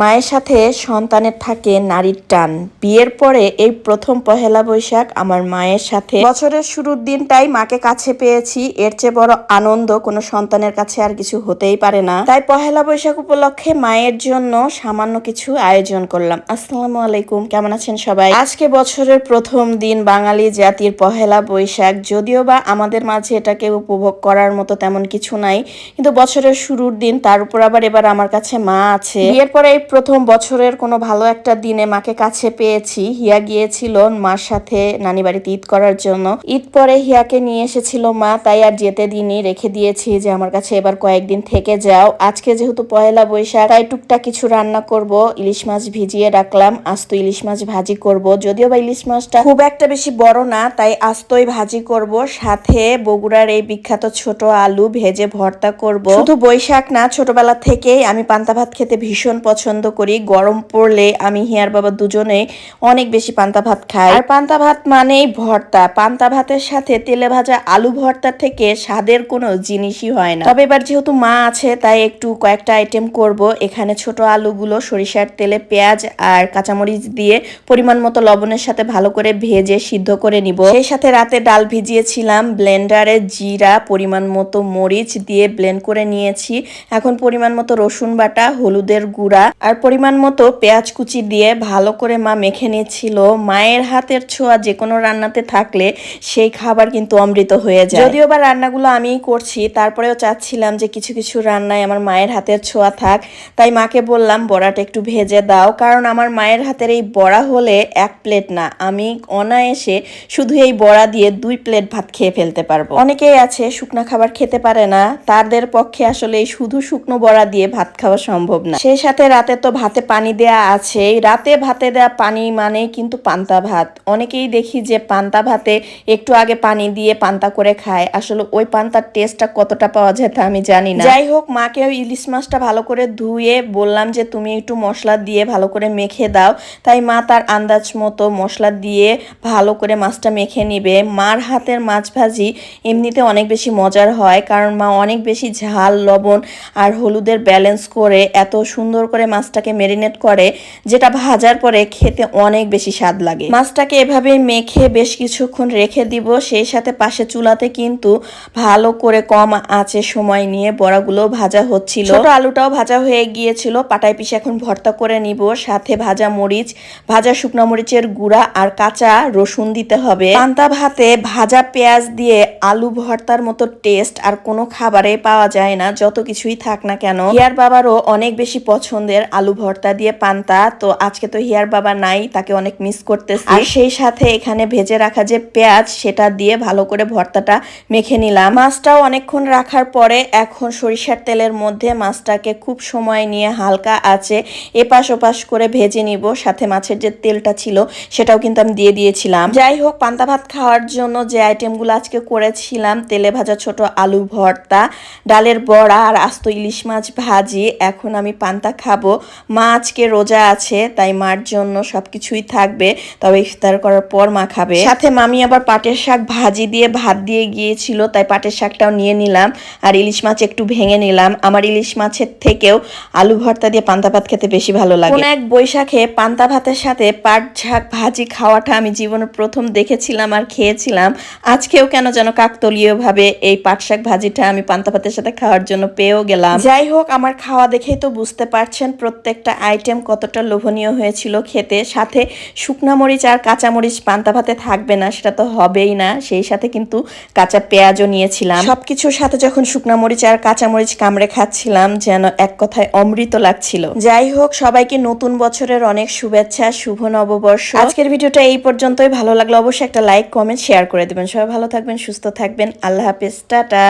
মায়ের সাথে সন্তানের থাকে নারীর টান। বিয়ের পরে এই প্রথম পহেলা বৈশাখ আমার মায়ের সাথে। বছরের শুরুর দিনটাই মাকে কাছে পেয়েছি। এর চেয়ে বড় আনন্দ কোনো সন্তানের কাছে আর কিছু হতেই পারে না। তাই পহেলা বৈশাখ উপলক্ষে মায়ের জন্য সামান্য কিছু আয়োজন করলাম। আসসালামু আলাইকুম, কেমন আছেন সবাই? আজকে বছরের প্রথম দিন বাঙালি জাতির পহেলা বৈশাখ। যদিও বা আমাদের মাঝে এটাকে উপভোগ করার মতো তেমন কিছু নাই, কিন্তু বছরের শুরুর দিন তার উপর আবার এবার আমার কাছে মা আছে। বিয়ের পরে প্রথম বছরের কোনো ভালো একটা দিনে মাকে কাছে পেয়েছি। হিয়া গিয়েছিল মার সাথে নানি বাড়িতে ঈদ করার জন্য। ঈদ পরে হিয়াকে নিয়ে এসেছিল মা, তাই আর যেতে দিনই রেখে দিয়েছি যে আমার কাছে এবার কয়েকদিন থেকে যাও। আজকে যেহেতু পয়লা বৈশাখ, তাই টুকটাক কিছু রান্না করব। ইলিশ মাছ ভিজিয়ে রাখলাম। আস্ত ইলিশ মাছ ভাজি করব। যদিও বা ইলিশ মাছটা খুব একটা বেশি বড় না, তাই আস্তই ভাজি করব। সাথে বগুড়ার এই বিখ্যাত ছোট আলু ভেজে ভর্তা করব। শুধু বৈশাখ না, ছোটবেলা থেকেই আমি পান্তা ভাত খেতে ভীষণ পছন্দ করি। গরম পড়লে আমি হিয়ার বাবা দুজনে অনেক বেশি পান্তা ভাত খাই। আর পান্তা ভাত মানেই ভর্তা। পান্তা ভাতের সাথে তেলে ভাজা আলু ভর্তা থেকে স্বাদের কোনো জিনিসই হয় না। তবে এবার যেহেতু মা আছে, তাই একটু কয়েকটা আইটেম করব। এখানে ছোট আলুগুলো, সরিষার তেলে পেঁয়াজ আর কাঁচামরিচ দিয়ে পরিমাণ মতো লবণের সাথে ভালো করে ভেজে সিদ্ধ করে নিব। সেই সাথে রাতে ডাল ভিজিয়েছিলাম, ব্লেন্ডারে জিরা, পরিমাণ মতো মরিচ দিয়ে ব্লেন্ড করে নিয়েছি। এখন পরিমাণ মতো রসুন বাটা, হলুদের গুঁড়া আর পরিমাণ মতো পেঁয়াজ কুচি দিয়ে ভালো করে মা মেখে নিচ্ছিল মায়ের হাতের ছোঁয়া যে কোনো রান্নাতে থাকলে সেই খাবার কিন্তু অমৃত হয়ে যায়। যদিও বা রান্নাগুলো আমিই করছি, তারপরেও চাচ্ছিলাম যে কিছু কিছু রান্নায় আমার মায়ের হাতের ছোঁয়া থাক। তাই মাকে বললাম, বড়াটা একটু ভেজে দাও। কারণ আমার মায়ের হাতের এই বড়া হলে এক প্লেট না, আমি অনায়াসে শুধু এই বড়া দিয়ে দুই প্লেট ভাত খেয়ে ফেলতে পারব। অনেকেই আছে শুকনা খাবার খেতে পারে না, তাদের পক্ষে আসলে শুধু শুকনো বড়া দিয়ে ভাত খাওয়া সম্ভব না। সেই সাথে রাতে তো ভাতে পানি দেয়া আছে। রাতে ভাতে দেয়া পানি মানে কিন্তু পান্তা ভাত। অনেকেই দেখি যে পান্তা ভাতে একটু আগে পানি দিয়ে পান্তা করে খায়। আসলে ওই পান্তার টেস্টটা কতটা পাওয়া যায় তা আমি জানি না। যাই হোক মাকে ওই ইলিশ মাছটা ভালো করে ধুয়ে বললাম যে তুমি একটু মশলা দিয়ে ভালো করে মেখে দাও। তাই মা তার আন্দাজ মতো মশলা দিয়ে ভালো করে মাছটা মেখে নিবে। মার হাতের মাছ ভাজি এমনিতে অনেক বেশি মজার হয়। কারণ মা অনেক বেশি ঝাল, লবণ আর হলুদের ব্যালেন্স করে এত সুন্দর করে মাছটাকে মেরিনেট করে, যেটা ভাজার পরে খেতে অনেক বেশি স্বাদ লাগে। মাছটাকে এভাবে মেখে বেশ কিছুক্ষণ রেখে দিব, সেই সাথে পাশে চুলাতে কিন্তু ভালো করে কম আঁচে সময় নিয়ে বড়াগুলো ভাজা হচ্ছিল। ছোট আলুটাও ভাজা হয়ে গিয়েছিল, পাটায় পিসে এখন ভর্তা করে নিব। সাথে ভাজা মরিচ, ভাজা শুকনো মরিচের গুঁড়া আর কাঁচা রসুন দিতে হবে। পান্তা ভাতে ভাজা পেঁয়াজ দিয়ে আলু ভর্তার মতো টেস্ট আর কোনো খাবারে পাওয়া যায় না, যত কিছুই থাক না কেন। হিয়ার বাবারও অনেক বেশি পছন্দের আলু ভর্তা দিয়ে পান্তা তো আজকে তো হিয়ার বাবা নাই তাকে অনেক মিস করতেছি। আর সেই সাথে এখানে ভেজে রাখা যে পেঁয়াজ সেটা দিয়ে ভালো করে ভর্তাটা মেখে নিলাম। মাছটাও অনেকক্ষণ রাখার পরে এখন সরিষার তেলের মধ্যে মাছটাকে খুব সময় নিয়ে হালকা আছে এপাশ ওপাশ করে ভেজে নিব। সাথে মাছের যে তেলটা ছিল সেটাও কিন্তু আমি দিয়ে দিয়েছিলাম। যাই হোক পান্তা ভাত খাওয়ার জন্য যে আইটেমগুলো আজকে করেছিলাম তেলে ভাজা ছোট আলু ভর্তা ডালের বড়া আর আস্ত ইলিশ মাছ ভাজি এখন আমি পান্তা খাব। মা আজকে রোজা আছে তাই মার জন্য সবকিছুই থাকবে। তবে ইফতার করার পর মা খাবে। সাথে মামি আবার পাটের শাক ভাজি দিয়ে ভাত দিয়ে গিয়েছিল তাই পাটের শাকটাও নিয়ে নিলাম। আর ইলিশ মাছ একটু ভেঙে নিলাম। আমার ইলিশ মাছের থেকেও আলু ভর্তা দিয়ে পান্তা ভাত খেতে বেশি ভালো লাগে। কোন এক বৈশাখে পান্তা ভাতের সাথে পাট শাক ভাজি খাওয়াটা আমি জীবনে প্রথম দেখেছিলাম আর খেয়েছিলাম। আজকেও কেন যেন কাকতলীয় ভাবে এই পাট শাক ভাজিটা আমি পান্তা ভাতের সাথে খাওয়ার জন্য পেয়েও গেলাম। যাই হোক আমার খাওয়া দেখেই তো বুঝতে পারছেন প্রত্যেকটা আইটেম কতটা লোভনীয় হয়েছিল খেতে। সাথে শুকনা মরিচ আর কাঁচা মরিচ পান্তা ভাতে থাকবে না, সেটা তো হবেই না। সেই সাথে কিন্তু কাঁচা পেঁয়াজও নিয়েছিলাম। সবকিছুর সাথে যখন শুকনা মরিচ আর কাঁচা মরিচ কামড়ে খাচ্ছিলাম, যেন এক কথায় অমৃত লাগছিল। যাই হোক, সবাইকে নতুন বছরের অনেক শুভেচ্ছা, শুভ নববর্ষ। আজকের ভিডিওটা এই পর্যন্তই। ভালো লাগল অবশ্যই একটা লাইক, কমেন্ট, শেয়ার করে দেবেন। সবাই ভালো থাকবেন, সুস্থ থাকবেন। আল্লাহ হাফেজ। টাটা।